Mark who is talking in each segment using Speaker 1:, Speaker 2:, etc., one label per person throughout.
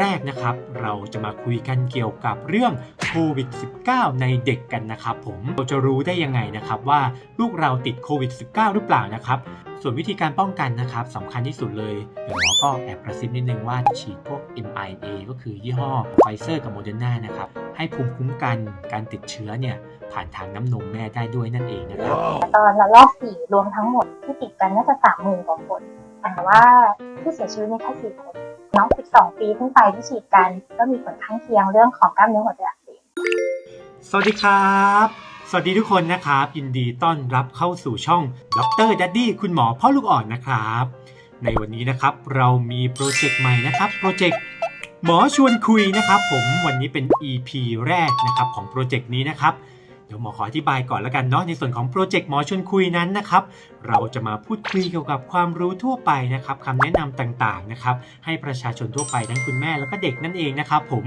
Speaker 1: แรกนะครับ เราจะมาคุยกันเกี่ยวกับเรื่องโควิด -19 ในเด็กกันนะครับผมเราจะรู้ได้ยังไงนะครับว่าลูกเราติดโควิด -19 หรือเปล่านะครับ ส่วนวิธีการป้องกันนะครับสำคัญที่สุดเลยเดี๋ยวหมอก็แอบกระซิบนิดนึงว่าฉีดพวก mRNA ก็คือยี่ห้อไฟเซอร์กับโมเดอร์นานะครับให้ภูมิคุ้มกันการติดเชื้อเนี่ยผ่านทางน้ำนมแม่ได้ด้วยนั่นเองนะครับ
Speaker 2: ตอนระลอกสี่รวมทั้งหมดที่ติดกันน่าจะสามหมื่นกว่าคนแต่ว่าที่เสียชีวิตในแค่สี่คน น้อง 12 ปีขึ้นไปที่ฉีดกัน ก็มีผลข้างเคียงเรื่องของกล้ามเนื้อหัวใจอักเสบ
Speaker 1: สวัสดีครับ สวัสดีทุกคนนะครับ ยินดีต้อนรับเข้าสู่ช่องดรดัดดี้คุณหมอพ่อลูกอ่อนนะครับ ในวันนี้นะครับเรามีโปรเจกต์ใหม่นะครับโปรเจกต์หมอชวนคุยนะครับ ผมวันนี้เป็น EP แรกนะครับของโปรเจกต์นี้นะครับ ดี๋ยวหมอขออธิบายก่อนแล้วกันเนาะในส่วนของโปรเจกต์หมอชวนคุยนั้นนะครับ เราจะมาพูดคุยเกี่ยวกับความรู้ทั่วไปนะครับคำแนะนำต่างๆนะครับให้ประชาชนทั่วไปทั้งคุณแม่แล้วก็เด็กนั่นเองนะครับผม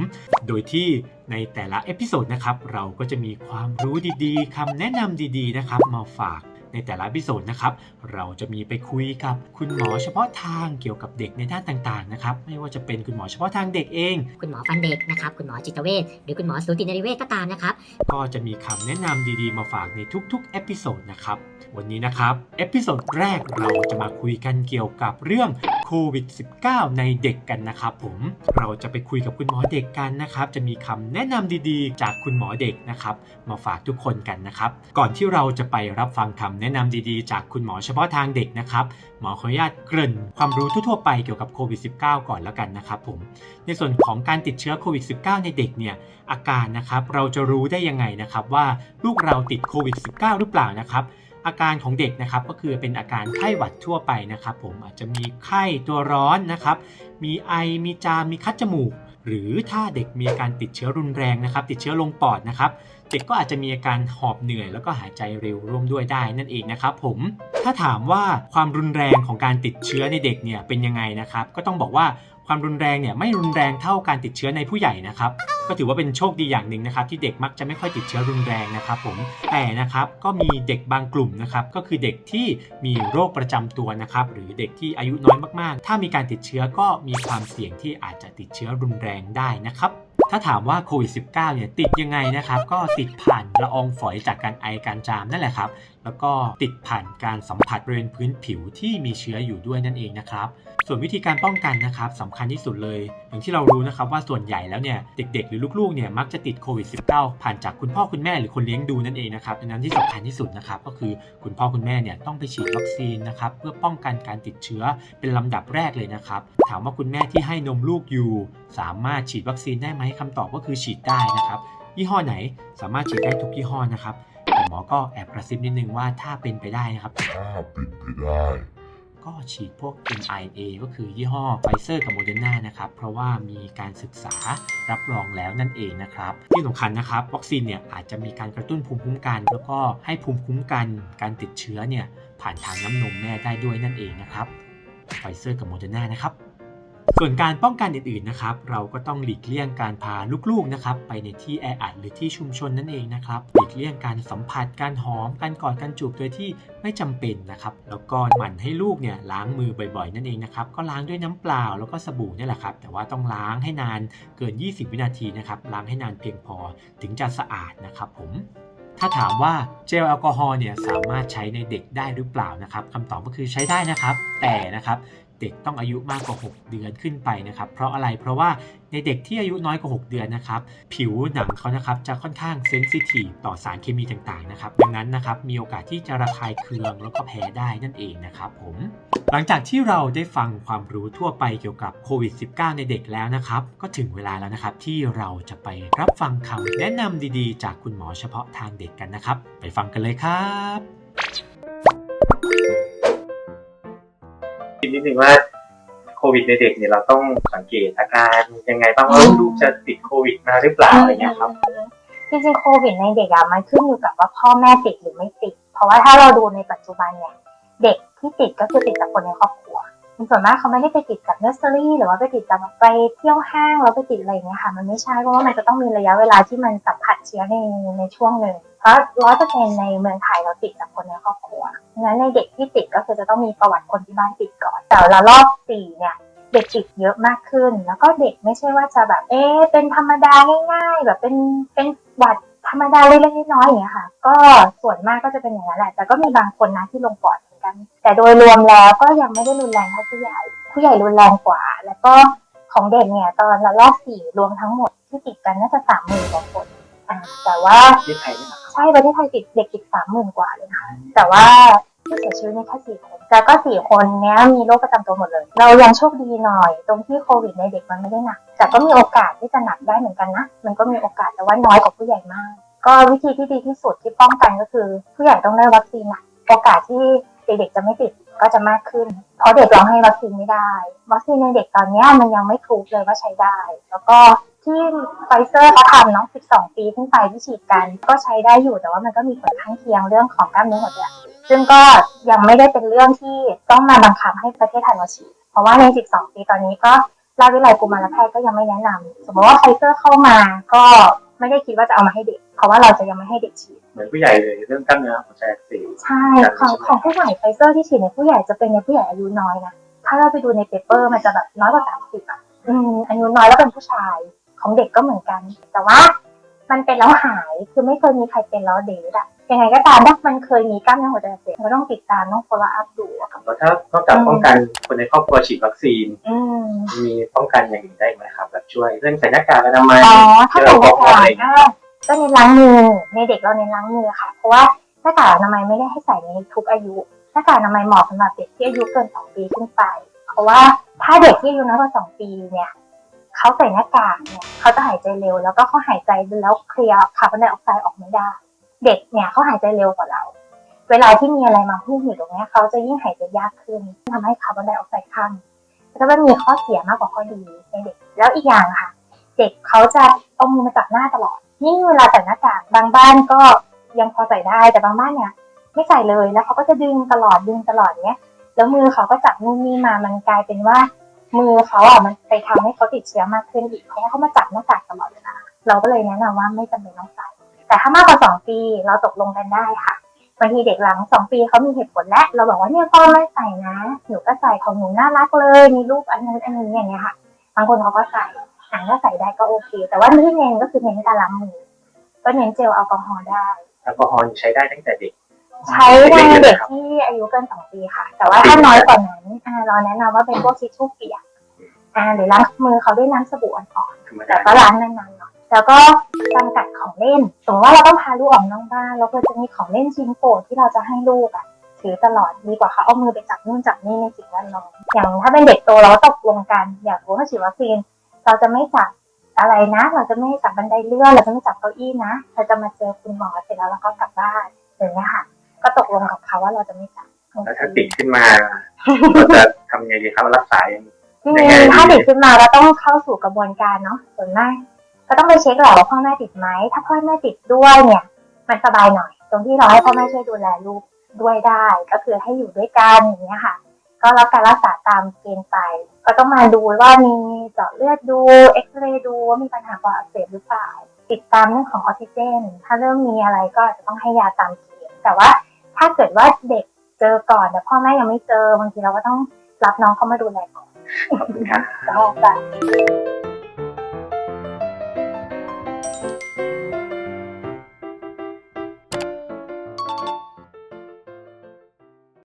Speaker 1: โดยที่ในแต่ละเอพิโซดนะครับเราก็จะมีความรู้ดีๆคำแนะนำดีๆนะครับมาฝาก ในแต่ละเอพิโซดนะครับ เราจะมีไปคุยกับคุณหมอเฉพาะทางเกี่ยวกับเด็กในด้านต่างๆนะครับ ไม่ว่าจะเป็นคุณหมอเฉพาะทางเด็กเอง
Speaker 3: คุณหมอฟันเด็กนะครับ คุณหมอจิตเวชหรือคุณหมอสูตินรีเวชก็ตามนะครับ
Speaker 1: ก็จะมีคำแนะนำดีๆ มาฝากในทุกๆเอพิโซดนะครับ วันนี้นะครับเอพิโซดแรกเราจะมาคุยกันเกี่ยวกับเรื่องโควิด -19 ในเด็กกันนะครับผม เราจะไปคุยกับคุณหมอเด็กกันนะครับ จะมีคำแนะนำดีๆ จากคุณหมอเด็กนะครับ มาฝากทุกคนกันนะครับ ก่อนที่เราจะไปรับฟังคำแนะนำดีๆ จากคุณหมอเฉพาะทางเด็กนะครับ หมอขออนุญาตเกริ่นความรู้ทั่วๆไปเกี่ยวกับโควิด -19 ก่อนแล้วกันนะครับผม ในส่วนของการติดเชื้อโควิด -19 ในเด็กเนี่ยอาการนะครับเราจะรู้ได้ยังไงนะครับว่าลูกเราติดโควิด -19 หรือเปล่านะครับอาการของเด็กนะครับก็คือเป็นอาการไข้หวัดทั่วไปนะครับ ผมอาจจะมีไข้ตัวร้อนนะครับ มีไอมีจามมีคัดจมูก หรือถ้าเด็กมีอาการติดเชื้อรุนแรงนะครับ ติดเชื้อลงปอดนะครับ เด็กก็อาจจะมีอาการหอบเหนื่อย แล้วก็หายใจเร็วร่วมด้วยได้นั่นเองนะครับผมถ้าถามว่าความรุนแรงของการติดเชื้อในเด็กเนี่ยเป็นยังไงนะครับ ก็ต้องบอกว่า ความรุนแรงเนี่ยไม่รุนแรงเท่าการติดเชื้อในผู้ใหญ่นะครับก็ถือว่าเป็นโชคดีอย่างหนึ่งนะครับที่เด็กมักจะไม่ค่อยติดเชื้อรุนแรงนะครับผมแต่นะครับก็มีเด็กบางกลุ่มนะครับก็คือเด็กที่มีโรคประจำตัวนะครับหรือเด็กที่อายุน้อยมากๆ ถ้ามีการติดเชื้อก็มีความเสี่ยงที่อาจจะติดเชื้อรุนแรงได้นะครับถ้าถามว่าโควิด -19 เนี่ยติดยังไงนะครับก็ติดผ่านละอองฝอยจากการไอการจามนั่นแหละครับ แล้วก็ติดผ่านการสัมผัสบริเวณพื้นผิวที่มีเชื้ออยู่ด้วยนั่นเองนะครับ ส่วนวิธีการป้องกันนะครับสำคัญที่สุดเลย อย่างที่เรารู้นะครับว่าส่วนใหญ่แล้วเนี่ยเด็กๆ หรือลูกๆเนี่ยมักจะติดโควิด -19 ผ่านจากคุณพ่อคุณแม่หรือคนเลี้ยงดูนั่นเองนะครับดังนั้นที่สำคัญที่สุดนะครับก็คือคุณพ่อคุณแม่เนี่ยต้องไปฉีดวัคซีนนะครับเพื่อป้องกันการติดเชื้อเป็นลำดับแรกเลยนะครับ ถามว่าคุณแม่ที่ให้นมลูกอยู่ สามารถฉีดวัคซีนได้ไหมคำตอบก็คือฉีดได้นะครับยี่ห้อไหนสามารถฉีดได้ทุกยี่ห้อนะครับ มอก็แอบกระซิบนิดนึงว่าถ้าเป็นไปได้นะครับ
Speaker 4: ถ้าเป็นไปได้
Speaker 1: ก็ฉีดพวก mRNA ก็คือยี่ห้อไฟเซอร์กับโมเดอร์นานะครับ เพราะว่ามีการศึกษารับรองแล้วนั่นเองนะครับ ที่สำคัญนะครับวัคซีนเนี่ยอาจจะมีการกระตุ้นภูมิคุ้มกัน แล้วก็ให้ภูมิคุ้มกันการติดเชื้อเนี่ยผ่านทางน้ำนมแม่ได้ด้วยนั่นเองนะครับไฟเซอร์กับโมเดอร์นานะครับ ส่วนการป้องกันอื่นๆนะครับเราก็ต้องหลีกเลี่ยงการพาลูกๆนะครับไปในที่แออัดหรือที่ชุมชนนั่นเองนะครับหลีกเลี่ยงการสัมผัสการหอมการกอดการจูบโดยที่ไม่จำเป็นนะครับแล้วก็หมั่นให้ลูกเนี่ยล้างมือบ่อยๆ นั่นเองนะครับก็ล้างด้วยน้ำเปล่าแล้วก็สบู่นี่แหละครับแต่ว่าต้องล้างให้นานเกิน 20 วินาทีนะครับล้างให้นานเพียงพอถึงจะสะอาดนะครับผมถ้าถามว่าเจลแอลกอฮอล์เนี่ยสามารถใช้ในเด็กได้หรือเปล่านะครับคำตอบก็คือใช้ได้นะครับ แต่นะครับ เด็กต้องอายุมากกว่า 6 เดือนขึ้นไปนะครับ เพราะอะไรเพราะว่าในเด็กที่อายุน้อยกว่า 6 เดือนนะครับ ผิวหนังเขานะครับจะค่อนข้างเซนซิทีฟต่อสารเคมีต่างๆนะครับดังนั้นนะครับมีโอกาสที่จะระคายเคืองแล้วก็แพ้ได้นั่นเองนะครับผมหลังจากที่เราได้ฟังความรู้ทั่วไปเกี่ยวกับโควิด -19 ในเด็กแล้วนะครับ ก็ถึงเวลาแล้วนะครับที่เราจะไปรับฟังคำแนะนำดีๆ จากคุณหมอเฉพาะทางเด็กกันนะครับ ไปฟังกันเลยครับ
Speaker 5: นิดนึงว่าโควิดในเด็กเนี่ยเราต้องสังเกตอาการยังไงบ้างว่าลูกจะติดโควิดมาหรือเปล่าอะไรเงี้ยครับ
Speaker 2: จริงๆโควิดในเด็กอะมันขึ้นอยู่กับว่าพ่อแม่ติดหรือไม่ติด เพราะว่าถ้าเราดูในปัจจุบันเนี่ยเด็กที่ติดก็คือติดจากคนในครอบครัว ส่วนมากเขาไม่ได้ไปติดกับเนสเซอรี่หรือว่าไปติดจากไปเที่ยวห้างแล้วไปติดอะไรอย่างเงี้ยค่ะ มันไม่ใช่เพราะว่ามันจะต้องมีระยะเวลาที่มันสัมผัสเชื้อในในช่วงหนึ่งเพราะร้อยเปอร์เซ็นในเมืองไทยเราติดจากคนในครอบครัวงั้นในเด็กที่ติดก็คือจะต้องมีประวัติคนที่บ้านติดก่อน แต่ละรอบสี่เนี่ยเด็กติดเยอะมากขึ้น แล้วก็เด็กไม่ใช่ว่าจะแบบเอ๊ะเป็นธรรมดาง่ายๆ แบบเป็นเป็นหวัดธรรมดาเล็กๆน้อยๆอย่างเงี้ยค่ะ ก็ส่วนมากก็จะเป็นอย่างนั้นแหละ แต่ก็มีบางคนนะที่ลงปอดเกัน แต่โดยรวมแล้วก็ยังไม่ได้รุนแรงเท่าผู้ใหญ่ ผู้ใหญ่รุนแรงกว่า แล้วก็ของเด็กเนี่ยตอนละลอกสี่รวมทั้งหมดที่ติดกันน่าจะสามหมื่นกว่าคนอ่าแต่ว่า
Speaker 5: ที่ไทยนี่แหละครับ
Speaker 2: ใช่ประเทศไทยติดเด็กติดสามหมื่นกว่าเลยนะคะแต่ว่าผู้เสียชีวิตเนี่ยแค่สี่คนแล้วก็สี่คนเนี้ยมีโรคประจำตัวหมดเลย เรายังโชคดีหน่อย ตรงที่โควิดในเด็กมันไม่ได้หนัก แต่ก็มีโอกาสที่จะหนักได้เหมือนกันนะ มันก็มีโอกาสแต่ว่าน้อยกว่าผู้ใหญ่มาก ก็วิธีที่ดีที่สุดที่ป้องกันก็คือ ผู้ใหญ่ต้องได้วัคซีนนะโอกาสที่ เด็กๆจะไม่ติดก็จะมากขึ้น เพราะเด็กเราให้วัคซีนไม่ได้ วัคซีนในเด็กตอนนี้มันยังไม่ถูกเลยว่าใช้ได้ แล้วก็ที่ไฟเซอร์เขาทำเนาะ12 ปีขึ้นไปที่ฉีดกันก็ใช้ได้อยู่แต่ว่ามันก็มีผลข้างเคียงเรื่องของกล้ามเนื้อหัวใจอักเสบซึ่งก็ยังไม่ได้เป็นเรื่องที่ต้องมาบังคับให้ประเทศไทยมาฉีด เพราะว่าใน 12 ปีตอนนี้ก็ราชวิทยาลัยกุมารแพทย์ก็ยังไม่แนะนำสมมติว่าไฟเซอร์เข้ามาก็ไม่ได้คิดว่าจะเอามาให้เด็ก เพราะว่าเราจะยังไม่ให้เด็กฉีด
Speaker 5: เหมือนผู้ใหญ่เลยเรื่องกล้ามเนื้อหัวใจอักเสบ
Speaker 2: ใช่ของของผู้ใหญ่ไฟเซอร์ที่ฉีดในผู้ใหญ่จะเป็นในผู้ใหญ่อายุน้อยนะถ้าเราไปดูในเปเปอร์มันจะแบบน้อยกว่าสามสิบอะอืมอายุน้อยแล้วเป็นผู้ชายของเด็กก็เหมือนกัน แต่ว่ามันเป็นแล้วหายคือไม่เคยมีใครเป็นแล้วเดทอะ ยังไงก็ตามถ้ามันเคยมีกล้ามเนื้อหัวใจอักเสบมันก็ต้องติดตามต้อง follow up ดูอะค่ะ
Speaker 5: แล้วถ้านอกจากป้องกันคนในครอบครัวฉีดวัคซีน
Speaker 2: อืม
Speaker 5: มีป้องกันอย่างอื่นได้ไหมครับแบบช่วยเรื่องใส่หน้ากากอนามัย
Speaker 2: อ๋อถ้า
Speaker 5: เจล
Speaker 2: เป็น
Speaker 5: แอลกอฮอล์
Speaker 2: หน้า
Speaker 5: อะไร
Speaker 2: กากก็ก็เน้นล้างมือในเด็กเราเน้นล้างมือค่ะ เพราะว่าหน้ากากอนามัยไม่ได้ให้ใส่ในทุกอายุหน้ากากอนามัยเหมาะสำหรับเด็กที่อายุเกินสองปีขึ้นไป เพราะว่าถ้าเด็กที่อายุน้อยกว่าสองปีเนี่ยเขาใส่หน้ากากเนี่ยเขาจะหายใจเร็ว แล้วก็เขาหายใจแล้วเคลียร์คาร์บอนไดออกไซด์ออกไม่ได้ เด็กเนี่ยเขาหายใจเร็วกว่าเรา เวลาที่มีอะไรมาพุ่งอยู่ตรงนี้เขาจะยิ่งหายใจยากขึ้นทำให้คาร์บอนไดออกไซด์ข้างแล้วก็มีข้อเสียมากกว่าข้อดีในเด็ก แล้วอีกอย่างค่ะ เด็กเขาจะเอามือมาจับหน้าตลอดยิ่งเวลาใส่หน้ากากบางบ้านก็ยังพอใส่ได้แต่บางบ้านเนี่ยไม่ใส่เลยแล้วเขาก็จะดึงตลอดดึงตลอดเนี้ยแล้วมือเขาก็จับนู่นนี่มามันกลายเป็นว่า มือเขาอะมันไปทำให้เขาติดเชื้อมากขึ้นอีกเพราะเขามาจับหน้ากากตลอดเวลาเราก็เลยแนะนำว่าไม่จำเป็นต้องใส่ แต่ถ้ามากกว่าสองปีเราตกลงกันได้ค่ะบางทีเด็กหลังสองปีเขามีเหตุผลแล้วเราบอกว่าเนี่ยพ่อไม่ใส่นะ หนูก็ใส่ของหนูน่ารักเลย มีรูปอันนั้นอันนี้อย่างเงี้ยค่ะ บางคนเขาก็ใส่อ่าถ้าใส่ได้ก็โอเค แต่ว่าที่เน้นก็คือเน้นการล้างมือก็เน้นเจลแอลกอฮอล์ได้
Speaker 5: แอลกอฮอล์ใช้ได้ตั้งแต่เด็ก
Speaker 2: ใช้ในเด็กที่อายุเกินสองปีค่ะ แต่ว่าถ้าน้อยกว่านั้นอ่าเราแนะนำว่าเป็นพวกทิชชู่เปียกอ่าหรือล้างมือเขาด้วยน้ำสบู่อ่อน
Speaker 5: ธรรม
Speaker 2: ๆ
Speaker 5: ดา
Speaker 2: แต่ก็ล้างนานๆหน่อย แล้วก็จำกัดของเล่นสมมติว่าเราต้องพาลูกออกนอกบ้านเราควรจะมีของเล่นชิ้นโปรดที่เราจะให้ลูกอะถือตลอดดีกว่าเขาเอามือไปจับนู่นจับนี่ในสิ่งแวดล้อมอย่างถ้าเป็นเด็กโตเราก็ตกลงกัน อยากรู้ว่าฉีดวัคซีนเราจะไม่จับอะไรนะ เราจะไม่จับบันไดเลื่อนเราจะไม่จับเก้าอี้นะ เราจะมาเจอคุณหมอเสร็จแล้วเราก็กลับบ้านอย่างเงี้ยค่ะ ก็ตกลงกับเขาว่าเราจะไม่จับ
Speaker 5: แล้วถ้าติดขึ้นมาเราจะทำไงดีครับรักษายัง
Speaker 2: จริงๆถ้าติดขึ้นมาเราต้องเข้าสู่กระบวนการเนาะส่วนมาก ก็ต้องไปเช็คแหละว่าพ่อแม่ติดไหม ถ้าพ่อแม่ติดด้วยเนี่ย มันสบายหน่อย ตรงที่เราให้พ่อแม่ช่วยดูแลลูกด้วยได้ ก็คือให้อยู่ด้วยกันอย่างเงี้ยค่ะ ก็รับการรักษาตามเกณฑ์ไป ก็ต้องมาดูว่ามีเจาะเลือดดู เอ็กซเรย์ดูว่ามีปัญหาปอดอักเสบหรือเปล่า ติดตามเรื่องของออกซิเจน ถ้าเริ่มมีอะไรก็อาจจะต้องให้ยาตามเกณฑ์ แต่ว่าถ้าเกิดว่าเด็กเจอก่อนแต่พ่อแม่ยังไม่เจอบางทีเราก็ต้องรับน้องเข้ามาดูแลก่อน
Speaker 5: ขอบคุณครับ
Speaker 2: ได้ค่ะ